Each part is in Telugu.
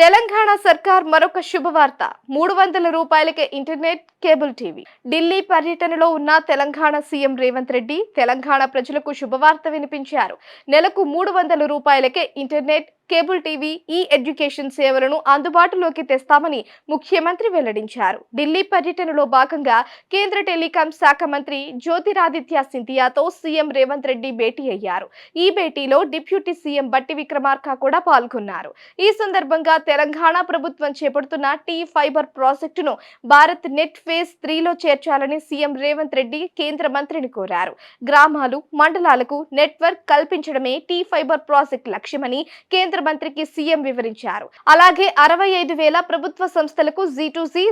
తెలంగాణ సర్కార్ మరొక శుభవార్త. మూడు వందల రూపాయలకే ఇంటర్నెట్ కేబుల్ టీవీ. ఢిల్లీ పర్యటనలో ఉన్న తెలంగాణ సీఎం రేవంత్ రెడ్డి తెలంగాణ ప్రజలకు శుభవార్త వినిపించారు. నెలకు మూడు వందల రూపాయలకే internet cable TV e education సేవలను అందుబాటులోకి తెస్తామని ముఖ్యమంత్రి వెల్లడించారు. ఢిల్లీ పర్యటనలో భాగంగా కేంద్ర టెలికాం శాఖ మంత్రి జ్యోతిరాదిత్య సింధియాతో సీఎం రేవంత్ రెడ్డి భేటీ అయ్యారు. ఈ భేటీలో డిప్యూటీ సీఎం బట్టి విక్రమార్క కూడా పాల్గొన్నారు. ఈ సందర్భంగా తెలంగాణ ప్రభుత్వం చేపడుతున్న టీ ఫైబర్ ప్రాజెక్టును భారత్ నెట్ ఫేజ్ త్రీలో చేర్చాలని సీఎం రేవంత్ రెడ్డి కేంద్ర మంత్రిని కోరారు. గ్రామాలు మండలాలకు నెట్వర్క్ కల్పించడమే టీ ఫైబర్ ప్రాజెక్ట్ లక్ష్యమని కేంద్ర మంత్రికి సీఎం వివరించారు. అలాగే అరవై ఐదు వేల ప్రభుత్వ సంస్థలకు జీ జీటూసీ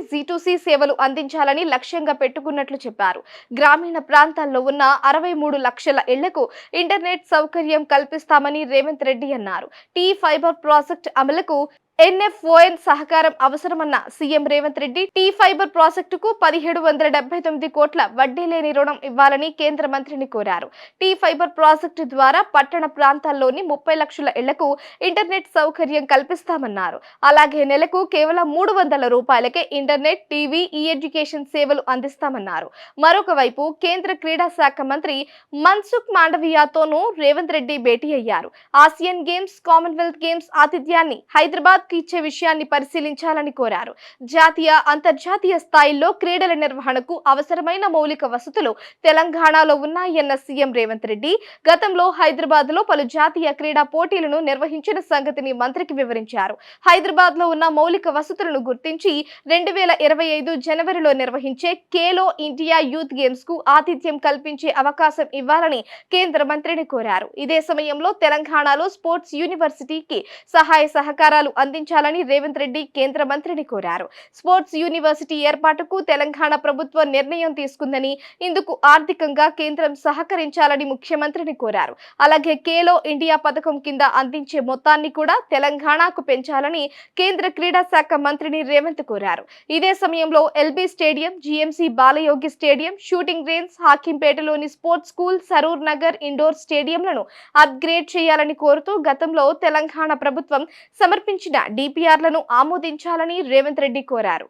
సి సేవలు అందించాలని లక్ష్యంగా పెట్టుకున్నట్లు చెప్పారు. గ్రామీణ ప్రాంతాల్లో ఉన్న అరవై మూడు లక్షల ఇళ్ళకు ఇంటర్నెట్ సౌకర్యం కల్పిస్తామని రేవంత్ రెడ్డి అన్నారు. టీ ఫైబర్ ప్రాజెక్ట్ అమలుకు ఎన్ఎఫ్ఓఎన్ సహకారం అవసరమన్న CM Revanth Reddy T fibre ప్రాజెక్టుకు పదిహేడు వందల డెబ్బై తొమ్మిది కోట్ల వడ్డీ లేని రుణం ఇవ్వాలని కేంద్ర మంత్రిని కోరారు. టీ ఫైబర్ ప్రాజెక్టు ద్వారా పట్టణ ప్రాంతాల్లోని ముప్పై లక్షల ఇళ్ళకు ఇంటర్నెట్ సౌకర్యం కల్పిస్తామన్నారు. అలాగే నెలకు కేవలం మూడు వందల రూపాయలకే ఇంటర్నెట్ టీవీ ఈ ఎడ్యుకేషన్ సేవలు అందిస్తామన్నారు. మరొక వైపు కేంద్ర క్రీడా శాఖ మంత్రి మన్సుఖ్ మాండవియాతోనూ రేవంత్ రెడ్డి భేటీ అయ్యారు. ఆసియన్ గేమ్స్ కామన్వెల్త్ గేమ్స్ ఆతిథ్యాన్ని హైదరాబాద్ కి ఇచ్చే విషయాన్ని పరిశీలించాలని కోరారు. జాతీయ అంతర్జాతీయ స్థాయిలో క్రీడల నిర్వహణకు అవసరమైన మౌలిక వసతులు తెలంగాణలో ఉన్నాయన్న సీఎం రేవంత్ రెడ్డి. గతంలో హైదరాబాద్లో పలు జాతీయ క్రీడా పోటీలను నిర్వహించిన సంగతిని మంత్రికి వివరించారు. హైదరాబాద్లో ఉన్న మౌలిక వసతులను గుర్తించి రెండు వేల ఇరవై ఐదు జనవరిలో నిర్వహించే కేలో ఇండియా యూత్ గేమ్స్కు ఆతిథ్యం కల్పించే అవకాశం ఇవ్వాలని కేంద్ర మంత్రిని కోరారు. ఇదే సమయంలో తెలంగాణలో స్పోర్ట్స్ యూనివర్సిటీకి సహాయ సహకారాలు అందించాలని రేవంత్ రెడ్డి కేంద్ర మంత్రిని కోరారు. స్పోర్ట్స్ యూనివర్సిటీ ఏర్పాటుకు తెలంగాణ ప్రభుత్వం నిర్ణయం తీసుకుందని ఇందుకు ఆర్థికంగా కేంద్రం సహకరించాలని ముఖ్యమంత్రిని కోరారు. అలాగే కేలో ఇండియా పథకం కింద అందించే మొత్తాన్ని కూడా తెలంగాణకు పెంచాలని కేంద్ర క్రీడా శాఖ మంత్రిని రేవంత్ కోరారు. ఇదే సమయంలో LB stadium GMC Balayogi stadium shooting range హాకింపేటలోని sports school Saroor Nagar indoor స్టేడియంలను upgrade చేయాలని కోరుతూ గతంలో తెలంగాణ ప్రభుత్వం సమర్పించిన డిపిఆర్లను ఆమోదించాలని రేవంత్ రెడ్డి కోరారు.